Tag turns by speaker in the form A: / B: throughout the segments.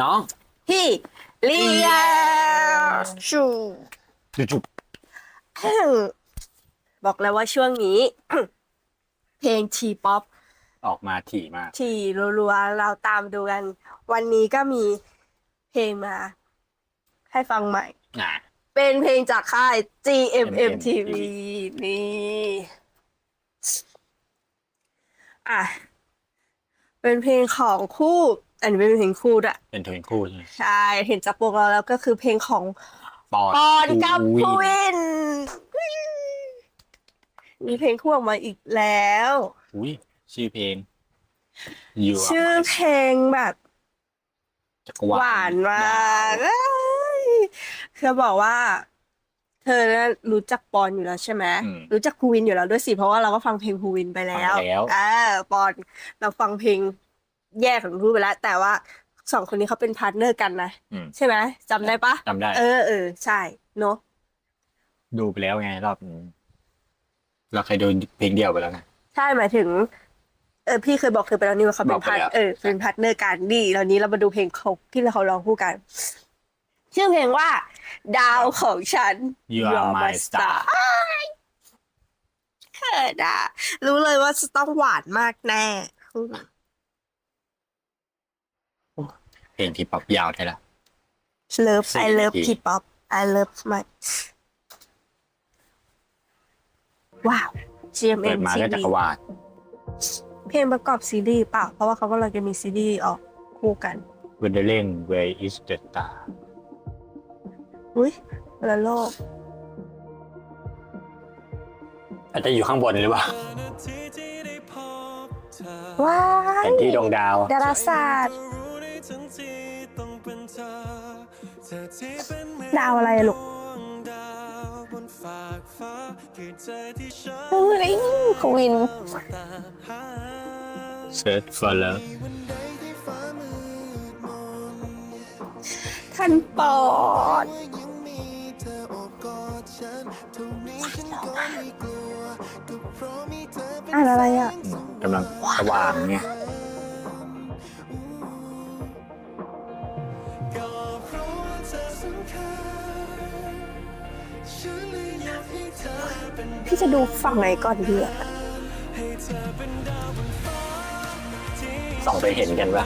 A: น้อง
B: พี่เลียชู
A: จุบ
B: บอกแล้วว่าช่วงนี้ เพลงทีป๊อป
A: ๆออกมาถี่มาก
B: ทีรัวๆเราตามดูกัน วันนี้ก็มีเพลงมา ให้ฟังใหม่
A: อะ
B: เป็นเพลงจากค่าย GMM
A: GMM
B: TV นี่ อะ เป็นเพลงของคู่ อันนี้เป็นเพลงคู่ด้วย
A: เป็นทวินคู่ใช่ไหม
B: ใช่เห็นจากโปกเราแล้วก็คือเพลงของ
A: ปอด
B: ปอนกับ
A: วิ
B: พู
A: น
B: วิน มีเพลงคู่ออกมาอีกแล้ว
A: อุ้ยชื่อเพลง You Are
B: ชื่อ
A: My
B: เพลงแบบ
A: จักรวาล
B: หวานมากเอ้ยคือบอกว่า เธอน่ะรู้จักปอนอยู่แล้วใช่ไหม
A: อืม
B: รู้จักภูวินอยู่แล้วด้วยสิเพราะว่าเราก็ฟังเพลงภูวินไปแล้ว
A: ฟังไปแล้ว
B: อ่าปอนเราฟังเพลง แยกของรูปไปแล้วแต่ว่าสองคนนี้เขาเป็นพาร์ทเนอร์กันนะ
A: อืม
B: ใช่ไหมจำได้ปะ
A: จำได้
B: เออเออใช่เนอะ
A: ดูไปแล้วไงรอบนี้เราเคยดูเพลงเดียวไปแล้วไง
B: ใช่หมายถึง เออพี่เคยบอกเธอไปแล้วนี่ว่าเขาเป็
A: บอนกไป
B: พาร์ท
A: แล้ว
B: เออเป็นพาร์ทเนอร์กันดีตอนนี้เรามาดูเพลงเขาที่เขาร้องคู่กัน ชื่อเพลงว่า ดาวของฉัน
A: You Are My Star
B: เขินอะ รู้เลยว่าจะต้องหวานมากแน่คู่นี้
A: เพ ลงที่ป๊อปยาวใช่ละ
B: เลิฟ
A: สี่
B: I love
A: นาที
B: K-pop I love my ว้าว
A: เปิด
B: GMM
A: มาก็จั
B: TV
A: กรวาล
B: เพลงประกอบซีรีส์เปล่า เพราะว่าเขากำลังจะมีซีรีส์ออกคู่กัน
A: When the Rain Where is the Star
B: อุ้ยคนละโลก
A: อาจจะอยู่ข้างบนหรือเปล่า
B: ว้าย
A: แผนที่ดวงดาว
B: ดาราศาสตร์ ดาวอะไรอะลูกเฮ้ยควิน
A: Search for Love
B: ท่านปอดอ่านอะไรอะ
A: กำลังสว่างไง
B: พี่จะดูฝั่งไหนก่อนดีอะ
A: ส่องไปเห็นกันปะ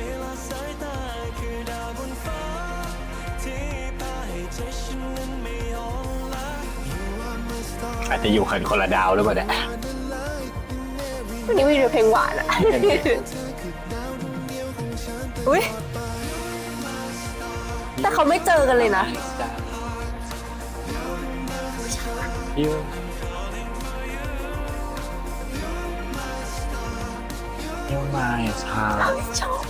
A: อาจจะอยู่คนคนละดาวหรือเปล่าเนี่ย
B: วันนี้มีดูเพลงหวานอะอุ้ยแต่เขาไม่เจอกันเลยนะ
A: You You're my star
B: ชอบ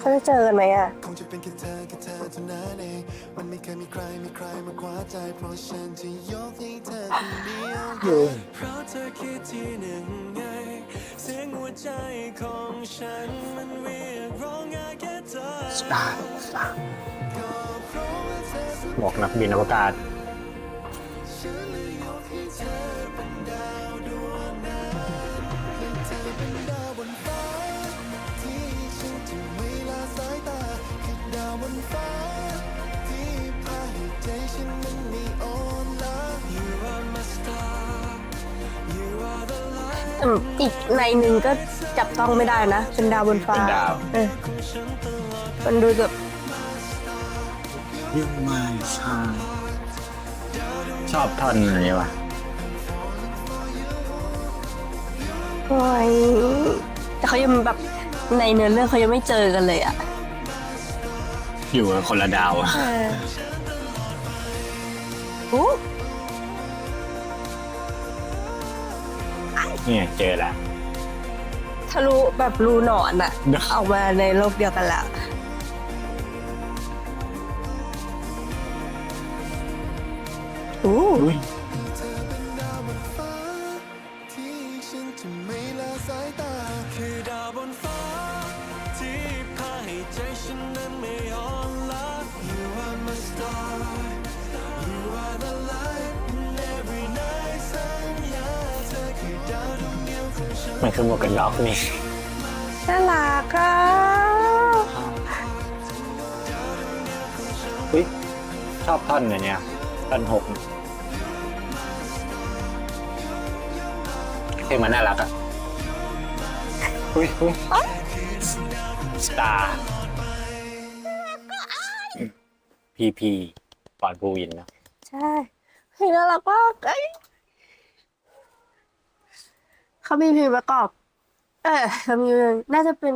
B: เขาจะเจอกันไหมอะ
C: คงจะเป็นแค่เธอแค่เธอเท่านั้นเองมันไม่เคยมีใครมีใครมาคว้าใจเพราะฉันจะยกให้เธอคนเดียวเพราะเธอคิดที่หนึ่งไงเสียงหัวใจของฉันมันเรียกร้องอยากแค่เธอ
A: Star Star บอกนักบินอวกาศ
C: ฉันเลยยกให้ เธอเป็นดาวดวงนั้นให้เธอเป็นดาวบนฟ้า ที่ฉันจะไม่ละสายตาคือดาวบนฟ้า ที่พาให้ใจฉันนั้นไม่อ่อนล้า You are my star You are the light
B: อืมอีกในหนึ่งก็จับต้องไม่ได้นะ เป็นดาวบนฟ้า
A: เป็นดาว
B: เออมันดูแบบ
A: You're my star ชอบท่อนนี้ว่ะ
B: โอ้ยแต่เขายังแบบในเนื้อเรื่องเขายังไม่เจอกันเลยอะ
A: อยู่กับคนละดาวอะ
B: เออโอ้
A: เนี่ยเจอแล้ว
B: ทะลุแบบรูหนอนอะออกมาในโลกเดียวกันแล้วโอ้
A: มันคือหมวกกันน็อกนี่
B: น่ารักอะ
A: อุ้ยชอบท่อนอันเนี่ยท่อนหกเพลงมันน่ารักอะอุ้ยอุ้ยสตาร์พีพีปอนภูวินนะ
B: ใช่เพลงน่ารักมากเอ้ย เขามีเพลงประกอบ เออเขามีเพลงน่าจะเป็น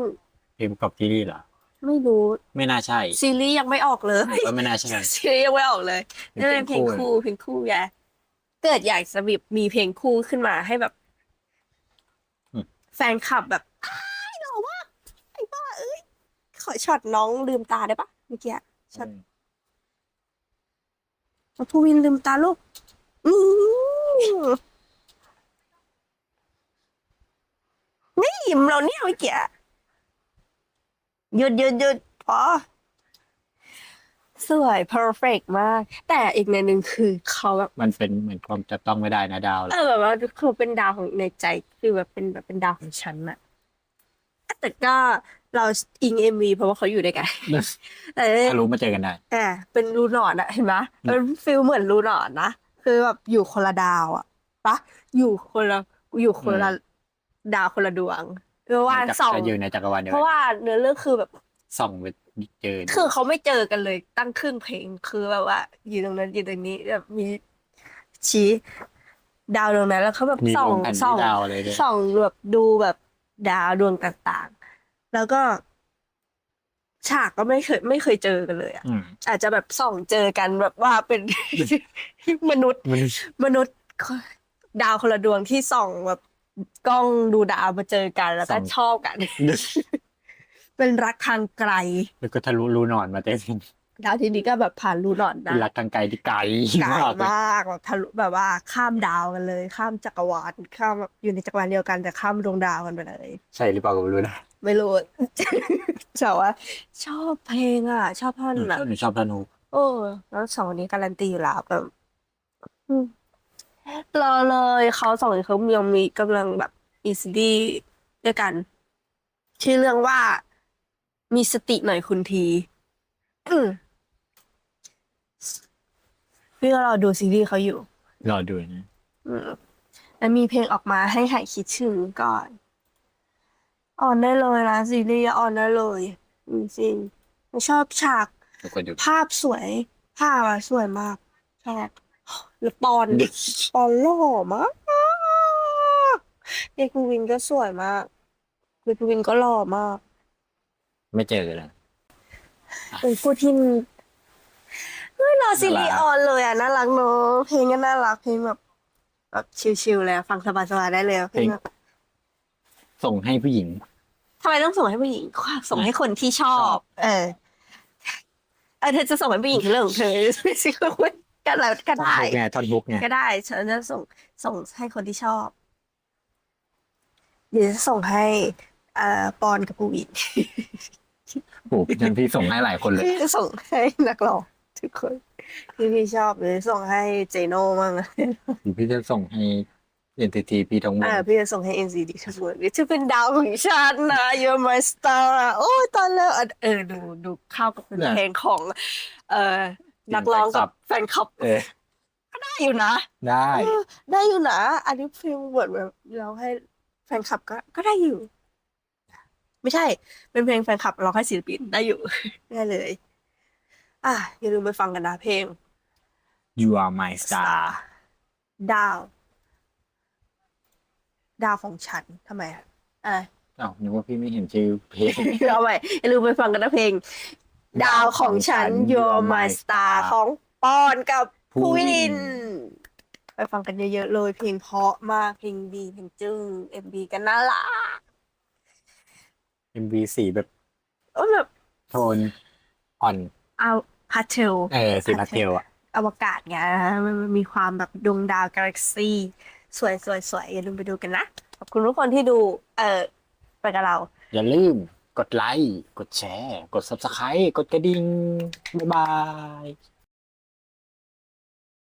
A: เพลงประกอบซีรีส์เหรอ
B: ไม่รู้
A: ไม่น่าใช่
B: ซีรีส์ยังไม่ออกเลย
A: ก็ไม่น่าใช่
B: ซีรีส์ยังไม่ออกเลย
A: เป็น
B: นี่เป็นเพลง
A: เพลงคู่
B: คู่เพลงคู่ไงเกิดอยากจะแบบมีเพลงคู่ขึ้นมาให้แบบแฟนคลับแบบอ้ายหล่อมากไอ้บ้าเอ้ยขอช็อตน้องลืมตาได้ปะเมื่อกี้อะช็อตน้องภูวินลืมตาลูกอืมนี่ยิ้ม เราเนี่ยเมื่อกี้อะหยุดหยุดหยุดพอสวย perfect มาก แต่อีกในหนึ่งคือเขาแบบ
A: มันเป็นเหมือนความจับต้องไม่ได้นะดาว
B: เออแบบว่าคือเป็นดาวของในใจคือแบบเป็นแบบเป็นดาวของฉันอะแต่ก็เราอิงเอ็มวีเพราะว่าเขาอยู่ด้วยกันแต่
A: ถ้ารู้มาเจอกันได้
B: แอบเป็นรูหนอนอะเห็นไหมมันฟิลเหมือนรูหนอนนะคือแบบอยู่คนละดาวอะปะอยู่คนละอยู่คนละดาวคนละดวง เพราะว่า
A: ในจักร
B: สอง
A: จะอยู่ในจักรวาลเดียว
B: เพ
A: กั
B: ราะ
A: น
B: ว่าเนื้อเรื่องคือแบบ
A: ส่องไปเจอ
B: คือเขาไม่เจอกันเลยตั้งครึ่งเพลงคือแบบว่าอยู่ตรงนั้นอยู่ตรงนี้แบบมีชี้ดาวดวงนั้นแล้วเขาแบบ
A: มี
B: ส่อ
A: ว
B: ง
A: งแผ่น
B: ส่
A: ที่
B: อง
A: ดาวอะไรด้วย
B: ส่องแบบดูแบบดาวดวงต่างๆ แล้วก็ ฉากก็ไม่เคย ไม่เคยเจอกันเลยอะ
A: อืม
B: อาจจะแบบส่องเจอกันแบบว่าเป็นมนุษย์
A: มัน
B: มนุษย์ดาวคนละดวงที่ส่องแบบ กล้องดูดาวมาเจอกันแล้วก็ชอบกัน เป็นรักทางไกล
A: แล้วก็ทะลุรูนอนมาเต็ม
B: ดาวทีนี้ก็แบบผ่านรูนอนได้
A: เป็นรักทางไกลที่ไกล
B: ไกล
A: มากเลย
B: มากแบบทะลุแบบว่าข้ามดาวกันเลย ข้ามจักรวาลข้ามแบบอยู่ในจักรวาลเดียวกันแต่ข้ามดวงดาวกันไปเลย
A: ใช่หรือเปล่าก็ไม่รู้นะ
B: ไม่รู้แต่ว่าชอบเพลงอะ ชอบท่อนอะ
A: หนูชอบธนู
B: โอ้แล้วสองคนนี้การันตีอยู่แล้วแบบอืม รอเลยเขาสองคนเขายังมีกำลังแบบมีซีรีส์ด้วยกัน ชื่อเรื่องว่ามีสติหน่อยคุณทีอืมพี่ก็รอดูซีรีส์เขาอยู่
A: รอดูนะ
B: อืมแล้วมีเพลงออกมาให้หายคิดถึงก่อน ออนได้เลยนะซีรีส์ออนได้เลยจริงๆชอบฉาก
A: ทุกคนดู
B: ภาพสวย ภาพอะสวยมากชอบ แล้วปอนปอนหล่อมากเด็กวินก็สวยมากเด็กวินก็หล่อมาก
A: ไม่เจอกันเลย
B: เป็นคู่ที่เฮ้ยรอซีรีส์
A: น่ารัก
B: ออนเลยอะน่ารักเนอะเพลงก็น่ารักเพลงแบบแบบชิลๆเลยอะฟังสบายๆได้เลยอะเพลงแบบ
A: ส่งให้ผู้หญิง
B: ทำไมต้องส่งให้ผู้หญิงส่งให้คนที่ชอบ เออเออเธอจะส่งให้ผู้หญิงคือเรื่องของเธอไม่ใช่คน ก็แล้วก็ได้
A: ไงท่อนฮุกไง
B: ก็ได้ฉันจะส่งส่งให้คนที่ชอบเดี๋ยวจะส่งให้เอ่อปอนกับปูวิน
A: โอ้โหพี่พี่ส่งให้หลายคนเลย
B: จะส่งให้นักร้องทุกคนที่พี่ชอบหรือส่งให้เจโน่มั่ง
A: พี่จะส่งให้เอ็นทีทีพี่ทองม
B: อ่านพี่จะส่งให้ NCT ทั้งหมดนี่จะเป็นดาวของฉันนะ You're my star โอ้ยตอนแล้วอะเออดูดูเข้ากับเพลงของ เอ่อ นักร้องกับแฟนคลับ
A: เออ
B: ได้อยู่นะ
A: ได้
B: ได้อยู่นะ อันนี้เพลงเหมือนแบบเราให้แฟนคลับก็ก็ได้อยู่ ไม่ใช่ เป็นเพลงแฟนคลับเราให้ศิลปินได้อยู่ ได้เลย อะอย่าลืมไปฟังกันนะเพลง
A: you are my star
B: ดาว ดาวของฉันทำไมอะอะไร
A: อ้าวนึกว่าพี่ไม่เห็นชื่อเพลง
B: เอาใหม่อย่าลืมไปฟังกันนะเพลง ดาวของฉัน You're My Star ของปอนกับ
A: ภู
B: ภู
A: วิ
B: วิ
A: น
B: นไปฟังกันเยอะๆเลยเพลงเพราะมากเพลงดีเพลงจึ้งเอ็มบีกันน่ารัก
A: MV สีแบบ
B: เออแบบ
A: โทนอ่อน
B: เอาพาเทล
A: เออสีพาสเทลอะ
B: อวกาศไงมันมันมีความแบบดวงดาวกาแล็กซี่ สวยสวยสวยอย่าลืมไปดูกันนะ ขอบคุณทุกคนที่ดู เออไปกับเรา
A: อย่าลืม กดไลค์ กดแชร์ กด subscribe กดกระดิ่ง บ๊ายบาย